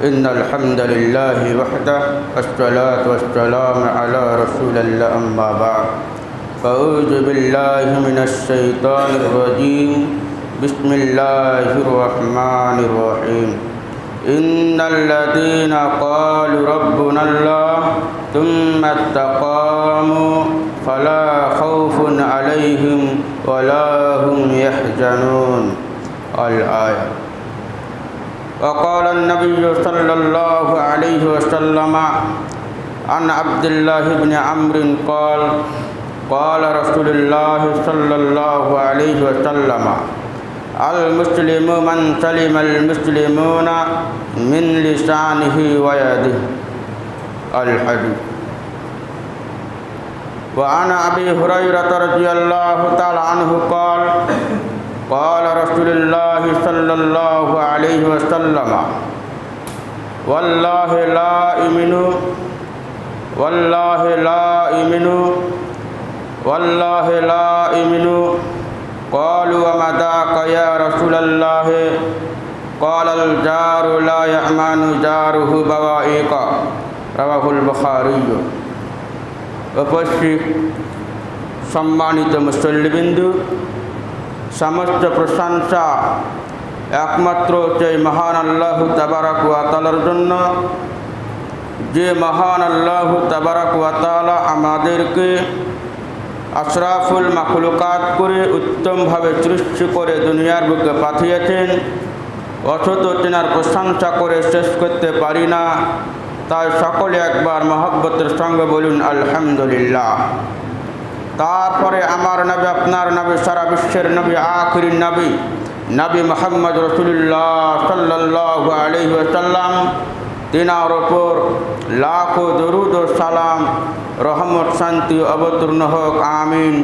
إن الحمد لله وحده والصلاة والسلام على رسول الله أما بعد. فأعوذ بالله من الشيطان الرجيم. بسم الله الرحمن الرحيم. إن الذين قالوا ربنا الله ثم استقاموا فلا خوف عليهم ولا هم يحزنون. الآية. وقال النبي صلى الله عليه وسلم عن عبد الله بن عمرو قال قال رسول الله صلى الله عليه وسلم المسلم من سلم المسلمون من لسانه ويده. الحديث. وعن أبي هريرة رضي الله تعالى عنه قال قال رسول الله صلى الله عليه وسلم والله لا يؤمن والله لا يؤمن والله لا يؤمن قالوا وما ذاك يا رسول الله قال الجار لا يأمن جاره بوائق رواه البخاري উপস্থিত সম্মানিত মুসল্লিবিন্দু সমস্ত প্রশংসা একমাত্র সেই মহান আল্লাহ তাবারাক ওয়াতালার জন্য। যে মহান আল্লাহ তাবারাক ওয়াতালা আমাদেরকে আশরাফুল মাখলুকাত করে উত্তমভাবে সৃষ্টি করে দুনিয়ার বুকে পাঠিয়েছেন, অথচ তেনার প্রশংসা করে শেষ করতে পারি না। তাই সকলে একবার মহব্বতের সঙ্গে বলুন, আলহামদুলিল্লাহ। তারপরে আমার নবী, আপনার নবী, সারা বিশ্বের নবী, আখরি নবী নবী মোহাম্মদ রসুল্লাহ সাল্লাহ আলহিসাল্লাম তিনার ওপর লাখো দরুদ ও সালাম, রহমত, শান্তি অবতীর্ণ হোক, আমিন।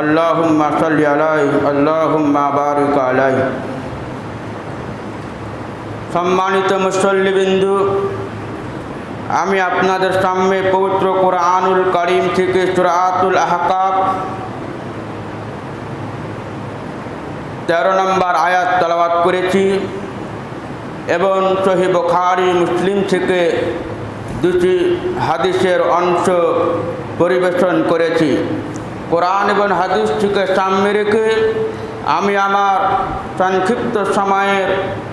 আল্লাহুম্মা সাল্লি আলাই আল্লাহুম্মা বারিক আলাই সম্মানিত মুসল্লিবিন্দু আমি আপনাদের সামনে পবিত্র কোরআনুল করিম থেকে সুরাতুল আহকাব তেরো নম্বর আয়াত তলাবাত করেছি এবং সহি বখারি, মুসলিম থেকে দুটি হাদিসের অংশ পরিবেশন করেছি। কোরআন এবং হাদিস থেকে সামনে রেখে আমি আমার সংক্ষিপ্ত সময়ের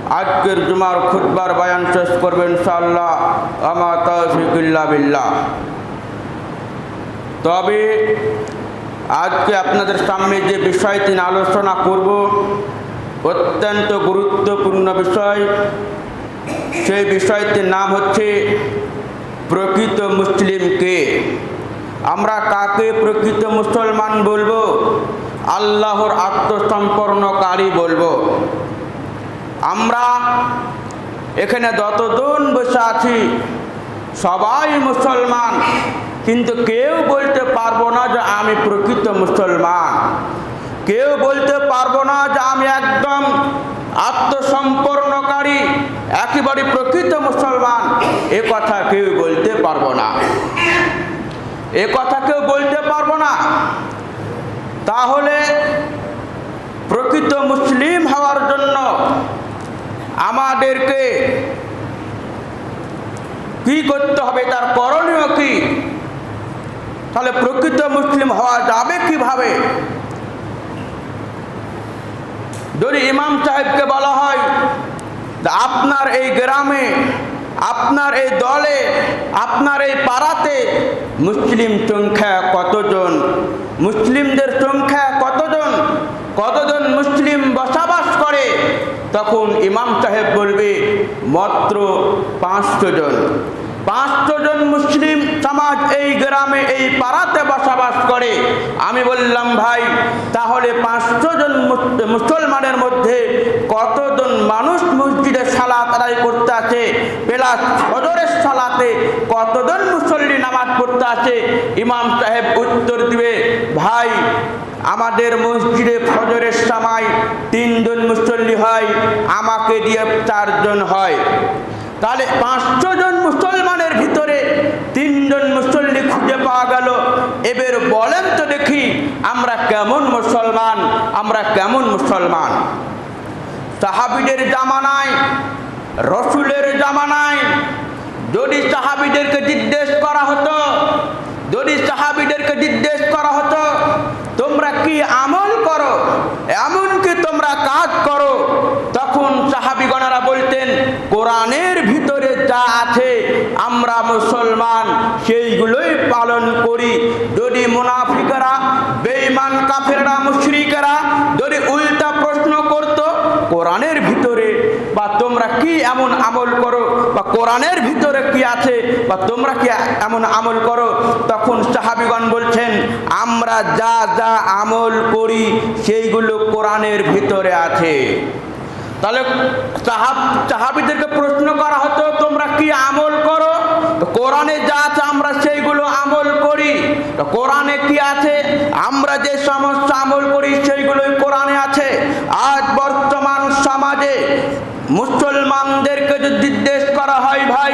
আজকের জুমার খুদ্বার বয়ান শেষ করবেন ইনশাআল্লাহ, আমা তৌফিকুল্লাহ বিল্লাহ। তবে আজকে আপনাদের সামনে যে বিষয়টি আলোচনা করব, অত্যন্ত গুরুত্বপূর্ণ বিষয়। সেই বিষয়টির নাম হচ্ছে প্রকৃত মুসলিমকে আমরা কাকে প্রকৃত মুসলমান বলব? আল্লাহর আত্মসম্পন্নকারী বলব। আমরা এখানে যতজন বসে আছি, সবাই মুসলমান, কিন্তু কেউ বলতে পারব না যে আমি প্রকৃত মুসলমান। কেউ বলতে পারব না যে আমি একদম আত্মসম্পন্নকারী একেবারে প্রকৃত মুসলমান। এ কথা কেউ বলতে পারব না। এ কথা কেউ বলতে পারব না। তাহলে প্রকৃত মুসলিম হওয়ার জন্য আমাদেরকে কি করতে হবে, তার করণীয় কি? তাহলে প্রকৃত মুসলিম হওয়া যাবে কীভাবে? যদি ইমাম সাহেবকে বলা হয় আপনার এই গ্রামে আপনার এই দলে, আপনার এই পাড়াতে মুসলিম সংখ্যা কতজন? মুসলিমদের সংখ্যা কতজন? কতজন মুসলিম বসবাস করে? তখন ইমাম সাহেব বলবে, মাত্র পাঁচশো জন। পাঁচশো জন মুসলিম সমাজ এই গ্রামে, এই পাড়াতে বসবাস করে। আমি বললাম, ভাই, তাহলে পাঁচশো জন মুসলমানের মধ্যে কতজন মানুষ মসজিদে সালাত আদায় করতে আছে প্লাস ফজরের সালাতে কতজন মুসল্লি নামাজ পড়তে আছে ইমাম সাহেব উত্তর দিবে, ভাই, আমাদের মসজিদে ফজরের সময় তিনজন মুসল্লি হয়, আমাকে দিয়ে চারজন হয়। তাহলে পাঁচশো জন মুসলমানের ভিতরে তিনজন মুসল্লি খুঁজে পাওয়া গেল। এবার বলেন তো দেখি, আমরা কেমন মুসলমান, আমরা কেমন মুসলমান? সাহাবিদের জামানায় রসুলের জামানায় যদি সাহাবিদেরকে জিজ্ঞেস করা হতো, যদি সাহাবিদেরকে জিজ্ঞেস করা হতো, তোমরা কি আমল করো? এমনকি তোমরা কাজ করো তখন সাহাবিগণেরা বলতেন কোরআনের ভিতরে যা আছে আমরা মুসলমান সেইগুলোই পালন করি যদি মুনাফিকরা বেঈমান কাফেররা মুশরিকেরা যদি উল্টা প্রশ্ন করত কোরআনের ভিতরে বা তোমরা কি এমন আমল করো বা কোরআনের ভিতরে কি আছে বা তোমরা কি এমন আমল করো? তখন সাহাবিগণ বলছেন, আমরা যা যা আমল করি, সেইগুলো কোরআনের ভিতরে আছে। তাহলে সাহাব, সাহাবিদেরকে প্রশ্ন করা হতো, তোমরা কি আমল করো? কোরআনে যা আছে, আমরা সেইগুলো আমল করি। কোরআনে কি আছে? আমরা যে সমস্ত আমল করি, সেইগুলোই কোরআনে আছে। আজ বর্তমান সমাজে মুসলমানদেরকে যদি জিজ্ঞেস হয় ভাই,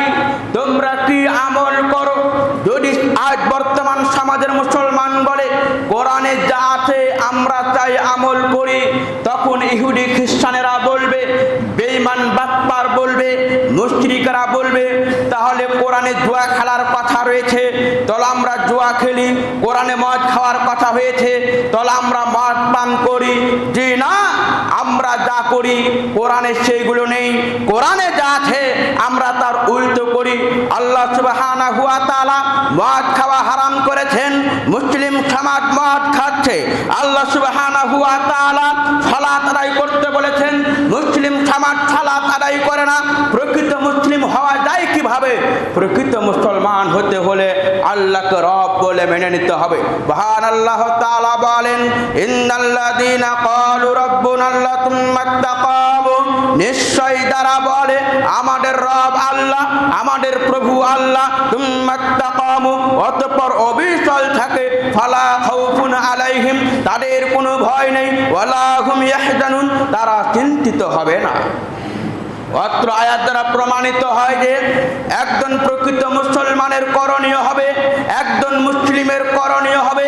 তোমরা কি আমল করো? যদি আজ বর্তমান সমাজের মুসলমান বলে, কোরআনে যা আছে আমরা তাই আমল করি, তখন ইহুদি খ্রিস্টানেরা বলবে, বেঈমান বাটপার বলবে, মুশরিকরা বলবে, তাহলে কোরআনে জুয়া খেলার কথা রয়েছে, তাহলে আমরা জুয়া খেলি, কোরআনে মদ খাওয়ার কথা হয়েছে, তাহলে আমরা মদ পান করি। যে না। আমরা যা করি, কোরআনে সেইগুলো নেই। কোরআনে যা আছে, আমরা তার উল্টো করি। আল্লাহ সুবহানাহু হুয়া তাআলা মদ খাওয়া হারাম করেছেন, মুসলিম সমাজ মদ খাচ্ছে। আল্লাহ সুবহানাহু হুয়া তাআলা সালাত আদায় করতে বলেছেন, মুসলিম সমাজ সালাত আদায় করে না। প্রকৃত মুসলিম হওয়া যায় কীভাবে? প্রকৃত মুসলমান হতে হলে আল্লাহকে বলে মেনে নিতে হবে। আল্লাহ বলেন নিশ্চয় তারা বলে, আমাদের রব আল্লাহ, আমাদের প্রভু আল্লাহ তুম্মা তাকামু অতঃপর অবিচল থাকে, ফালা আলাইহিম। তাদের কোনো ভয় নেই, ওয়ালা হুম ইয়াহজানুন। তারা চিন্তিত হবে না। অত্র আয়াত দ্বারা প্রমাণিত হয় যে একজন প্রকৃত মুসলমানের করণীয় হবে, একজন মুসলিমের করণীয় হবে।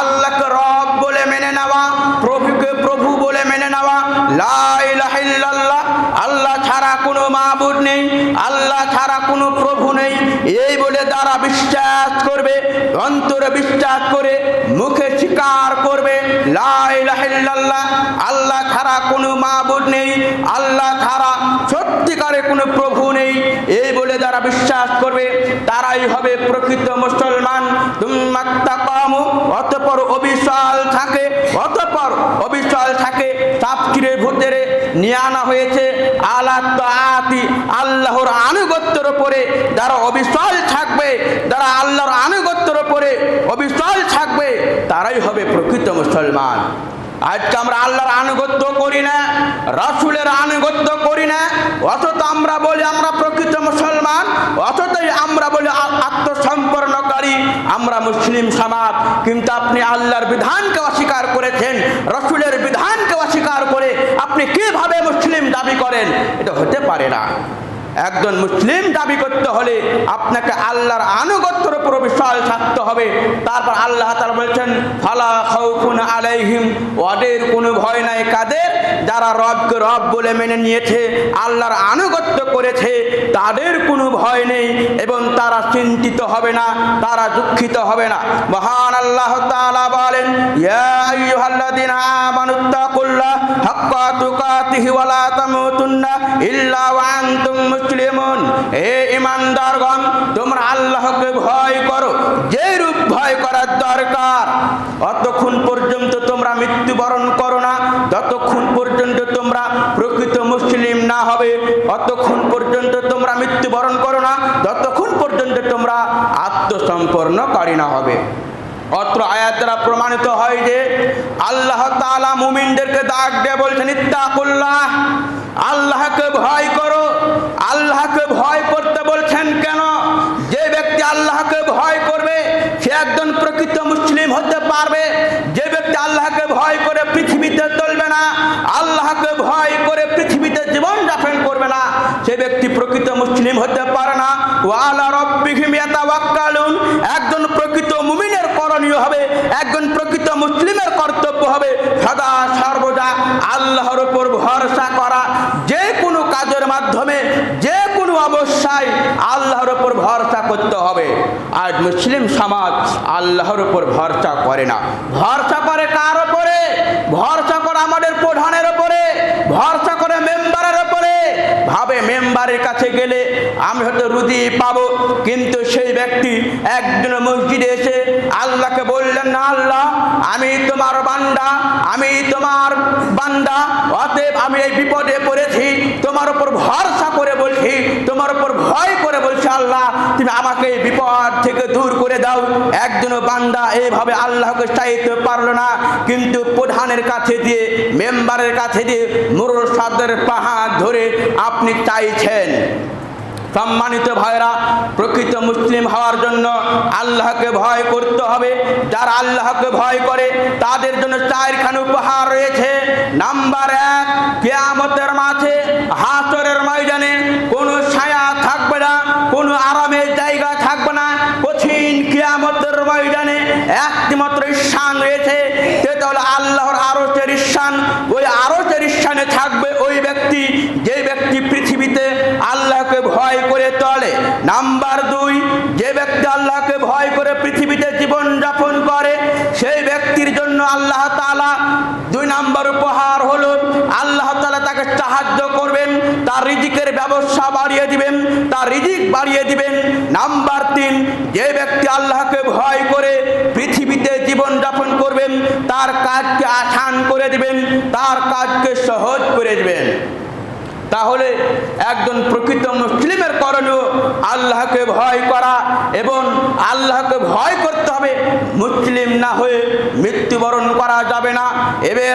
আল্লাহকে রব বলে মেনে নেওয়া, প্রভুকে প্রভু বলে মেনে নেওয়া, লা ইলাহা আল্লাহ ছাড়া কোনো মাবুদ নেই, আল্লাহ ছাড়া কোনো প্রভু নেই। এই বলে তারা বিশ্বাস করবে, অন্তরে বিশ্বাস করে, মুখে স্বীকার করবে, লা ইলাহা আল্লাহ ছাড়া কোনো মাবুদ নেই, আল্লাহ ছাড়া সত্যিকারে কোনো প্রভু নেই। এই বলে যারা বিশ্বাস করবে, তারাই হবে প্রকৃত মুসলমান। অতপর অবিশাল থাকে, অতপর অবিশাল থাকে। তাফসিরের ভিতরে নিয়ে আনা হয়েছে। আলাত আল্লাহর আনুগত্যের উপরে যারা অবিশাল থাকবে, যারা আল্লাহর আনুগত্যের উপরে অবিশাল থাকবে, তারাই হবে প্রকৃত মুসলমান। আজকে আমরা আল্লাহর আনুগত্য করি না, রাসুলের আনুগত্য করি না অথচ আমরা বলি আমরা প্রকৃত মুসলমান অথচই আমরা বলি আ- আত্মসম্পর্ণকারী আমরা মুসলিম সমাজ, কিন্তু আপনি আল্লাহর বিধানকে অস্বীকার করেছেন, রসুলের বিধানকে অস্বীকার করে আপনি কীভাবে মুসলিম দাবি করেন, এটা হতে পারে না। একজন মুসলিম দাবি করতে হলে আপনাকে আল্লাহর আনুগত্যের উপর বিশাল থাকতে হবে। তারপর আল্লাহ তাআলা বলছেন, ফালা আলাইহিম। ওদের কোনো ভয় নাই। কাদের? যারা রবকে রব বলে মেনে নিয়েছে, আল্লাহর আনুগত্য করেছে, তাদের কোনো ভয় নেই এবং তারা চিন্তিত হবে না, তারা দুঃখিত হবে না। মহান আল্লাহ তাআলা বলেন, ইয়া আইয়ুহাল্লাযীনা আমানুত্তাকুল্লাহ মুসলিমুন। হে ঈমানদারগণ, তোমরা আল্লাহকে ভয় করো যে রূপ ভয় করার দরকার। অতক্ষণ পর্যন্ত তোমরা মৃত্যুবরণ করো না যতক্ষণ পর্যন্ত তোমরা প্রকৃত মুসলিম না হবে। অতক্ষণ পর্যন্ত তোমরা মৃত্যুবরণ করো না যতক্ষণ পর্যন্ত তোমরা আত্মসম্পন্নকারী না হবে। অত্র আয়াত দ্বারা প্রমাণিত হয় যে আল্লাহ তাআলা মুমিনদেরকে দাগ দিয়ে বলছেন, ইত্তাকুল্লাহ, আল্লাহকে ভয় করো। আল্লাহকে ভয় করতে বলছেন কেন? যে ব্যক্তি আল্লাহকে ভয় করবে, সে একজন প্রকৃত মুসলিম হতে পারবে। যে ব্যক্তি আল্লাহকে ভয় করে পৃথিবীতে চলবে না, আল্লাহকে ভয় করে পৃথিবীতে জীবন যাপন করবে না, সে ব্যক্তি প্রকৃত মুসলিম হতে পারে না। ওয়ালা রব্বিহিম ইয়াতাওয়াক্কালুন একজন প্রকৃত মুমিনের করণীয় হবে একজন প্রকৃত মুসলিমের কর্তব্য হবে সদা সর্বদা আল্লাহর উপর ভরসা করা যে কোনো কাজের মাধ্যমে আল্লাহর উপর করতে হবে। আর মুসলিম সমাজ আল্লাহর উপর ভরসা করে না। ভরসা করে কার ওপরে ভরসা করে আমাদের প্রধানের ওপরে ভরসা করে মেম্বারের ওপরে ভাবে মেম্বারের কাছে গেলে আমি হয়তো রুদি পাবো, কিন্তু সেই ব্যক্তি একজন মসজিদে এসে আল্লাহকে বললেন, না আল্লাহ, আমি তোমার বান্দা, আমি তোমার বান্দা, অতএব আমি এই বিপদে পড়েছি তোমার উপর ভরসা করে বলছি তোমার উপর ভয় করে বলছি আল্লাহ তুমি আমাকে বিপদ থেকে দূর করে দাও। একজন বান্দা এইভাবে আল্লাহকে চাইতে পারল না, কিন্তু প্রধানের কাছে দিয়ে, মেম্বারের কাছে দিয়ে মুরল সাদের পাহাড় ধরে আপনি চাইছেন। সম্মানিত ভাইরা প্রকৃত মুসলিম হওয়ার জন্য আল্লাহকে ভয় করতে হবে। যারা আল্লাহকে ভয় করে, তাদের জন্য চারখান উপহার রয়েছে। নাম্বার এক, কেয়ামতের মাঝে হাসরের ময়দানে ময়দানে একটি মাত্র ঈশান রয়েছে সেটা হলো আল্লাহর আরশের ঈশান। ওই আরশের ঈশানে থাকবে ওই ব্যক্তি, যে ব্যক্তি পৃথিবীতে আল্লাহকে ভয় করে চলে। নাম্বার দুই, যে ব্যক্তি আল্লাহকে ভয় করে পৃথিবীতে জীবন যাপন করে, সেই ব্যক্তির জন্য আল্লাহ তাআলা দুই নাম্বার উপহার হলো, আল্লাহ তাআলা তাকে সাহায্য করবেন, তার রিজিকের ব্যবস্থা বাড়িয়ে দিবেন, তার রিজিক বাড়িয়ে দিবেন। নাম্বার তিন, যে ব্যক্তি আল্লাহকে ভয় করে পৃথিবীতে জীবন যাপন করবেন তার কাজকে আসান করে দিবেন, তার কাজকে সহজ করে দিবেন। তাহলে একজন প্রকৃত মুসলিমের করণীয় আল্লাহকে ভয় করা এবং আল্লাহকে ভয় করতে হবে। মুসলিম না হয়ে মৃত্যুবরণ করা যাবে না। এবার